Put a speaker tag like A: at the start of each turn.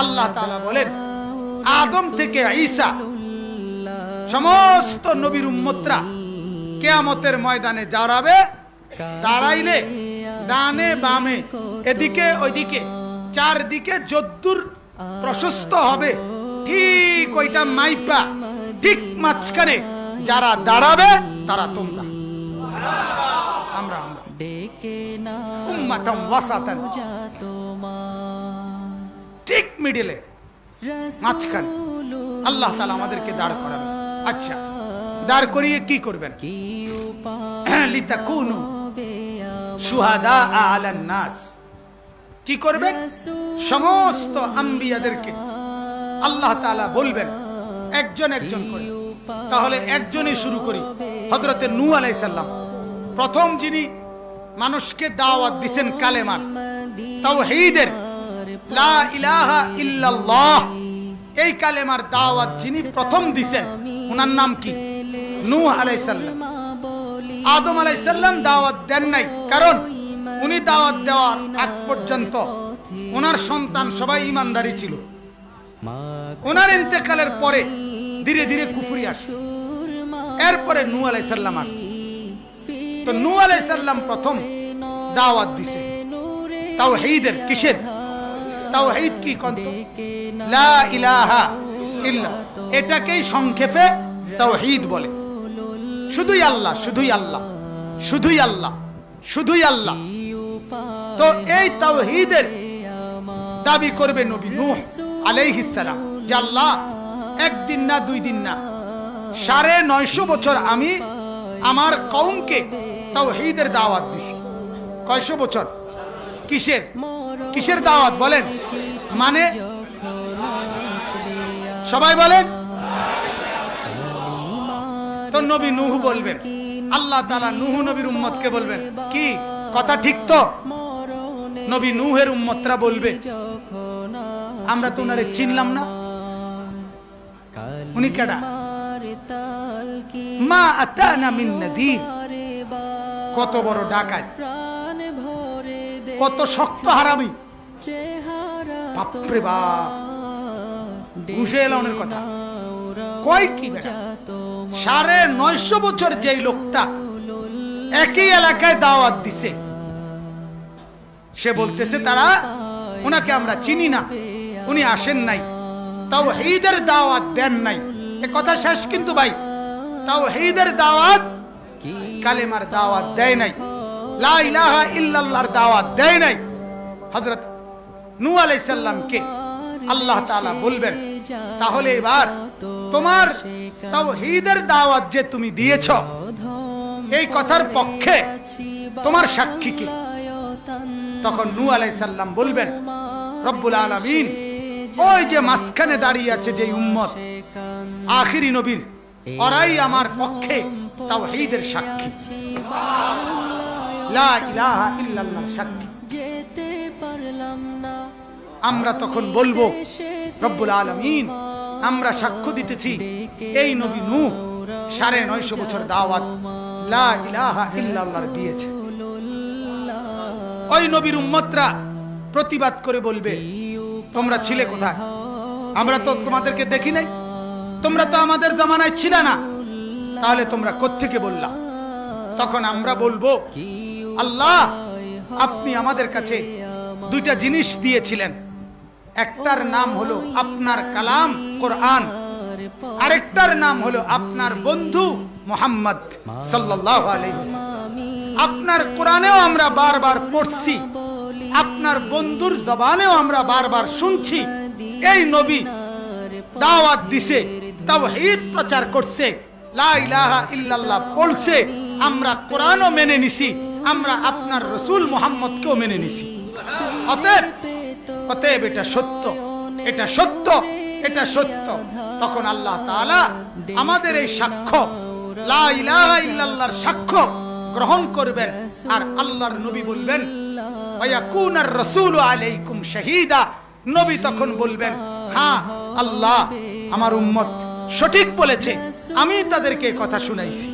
A: আল্লাহ তাআলা বলেন আদম থেকে ঈসা সমস্ত নবীর উম্মতরা কেয়ামতের ময়দানে দাঁড়াবে দাঁড়াইলে ডানে বামে এদিকে ওইদিকে চারদিকে যদ্দুর প্রশস্ত হবে। ঠিক ওইটা মাইপা ঠিক মাঝখানে যারা দাঁড়াবে তারা তোমরা। আমরা আমরা। মিডিলে মাঝখানে। আল্লাহ তাআলা আমাদেরকে দাঁড় করাবেন। আচ্ছা দাঁড় করিয়ে কি করবেন?
B: কি
A: লিতাকুনু শুহাদা আলান নাস। কি করবেন? সমস্ত আম্বিয়াদেরকে আল্লাহ তাআলা বলবেন, একজন একজন করে। তাহলে একজনই শুরু করি। হযরতে নূহ আলাইহিস সালাম, প্রথম যিনি মানুষকে দাওয়াত দিবেন কালেমার, তাওহীদের এই কালেমার দাওয়াত যিনি প্রথম দিবেন ওনার নাম কি? নূহ আলাইহিস সালাম। আদম আলাইসাল্লাম দাওয়াত দেন নাই, কারণ উনি দাওয়াত দেওয়ার আগ পর্যন্ত ওনার সন্তান সবাই ইমানদারি ছিল। ওনার ইন্তেকালের পরে ধীরে ধীরে কুফরি আসছে। এরপরে নূ আলাইসাল্লাম আসছে। তো নূ আলাইসাল্লাম প্রথম দাওয়াত দিছে। তাও হেইদের কিসের? তাও হেইদ কি কন্ত? লা ইলাহা ইল্লা এটাকেই সংক্ষেপে তাও বলে। শুধুই আল্লাহ শুধুই আল্লাহ শুধুই আল্লাহ শুধুই আল্লাহ। তো এই তাওহীদের দাবি করবে নবী নূহ আলাইহিস সালাম যে আল্লাহ একদিন না দুই দিন না সাড়ে নয়শো বছর আমি আমার কওমকে তাওহীদের দাওয়াত দিছি। কয়শো বছর? কিসের? কিসের দাওয়াত বলেন? মানে? সবাই বলেন? তো নবী নুহ বলবেন। আল্লাহ তাআলা নুহ নবীর উম্মতকে বলবেন। কি? কথা ঠিক তো? নবী নুহের উম্মতরা বলবে, আমরা তো উনারে চিনলাম না। উনি কেডা? মা আতানা মিন নাদির। কত বড় ডাকাত। কত শক্ত হারামি। বাপরে বাপ। ঘুষে এলাউনের কথা। কয় কি সাড়ে নয়শো বছর যেই লোকটা একই এলাকায় দাওয়াত দিছে। সে বলতেছে তারা ওনাকে আমরা চিনি না। উনি আসেন নাই। তাও হেইদের দাওয়াত দেন নাই। এ কথা শেষ কিন্তু ভাই। তাও হেইদের দাওয়াত কালেমার দাওয়াত দেয় নাই। লা ইলাহা ইল্লাল্লাহর দাওয়াত দেয় নাই। হযরত নূহ আলাইহিস সালামকে আল্লাহ তাআলা বলবেন, তাহলে এবার তোমার তাওহীদের দাওয়াত যে তুমি দিয়েছ, এই কথার পক্ষে তোমার সাক্ষী কি? তখন নূহ আলাইহিস সালাম বলবেন, রব্বুল আলামিন, ওই যে মাঝখানে দাঁড়িয়ে আছে যে উম্মত, আখিরি নবীর, ওরাই আমার পক্ষে তাওহীদের সাক্ষী। লা ইলাহা ইল্লাল্লাহর সাক্ষী।
B: যেতে পারলাম না।
A: আমরা তখন বলব রব্বুল আলমিন আমরা সাক্ষ্য দিতেছি এই নবী নূহ সাড়ে নয়শো বছর দাওয়াত লা ইলাহা ইল্লাল্লাহর দিয়েছে। ওই নবীর উম্মতরা প্রতিবাদ করে বলবে তোমরা ছিলে কোথায়? আমরা তো তোমাদেরকে দেখি নাই। তোমরা তো আমাদের জামানায় ছিলে না। তাহলে তোমরা কোত্থেকে বললা? তখন আমরা বলব, আল্লাহ, আপনি আমাদের কাছে দুইটা জিনিস দিয়েছিলেন। একটার নাম হলো আপনার কালাম কোরআন, আরেকটার নাম হলো আপনার বন্ধু মোহাম্মদ ওয়াসাল্লাম। আপনার কোরআনেও আমরা বারবার পড়ছি, আপনার বন্ধুর জবানেও আমরা বারবার শুনছি। এই নবী দাওয়াত দিছে, তাওহীদ প্রচার করছে, লা ইলাহা ইল্লাল্লাহ পড়ছে আমরা কোরআনও মেনে নিছি, আমরা আপনার রসুল মোহাম্মদকেও মেনে নিছি। অতএব অতএব এটা সত্য এটা সত্য এটা সত্য। তখন আল্লাহ তাআলা আমাদের এই সাক্ষ্য, লা সাক্ষ্য গ্রহণ করবেন। আর আল্লাহর নবী বলবেন, ওয়ায়াকুনার রাসূলু আলাইকুম শাহীদা। নবী তখন বলবেন হ্যাঁ আল্লাহ আমার উম্মত সঠিক বলেছে। আমি তাদেরকে কথা শুনাইছি।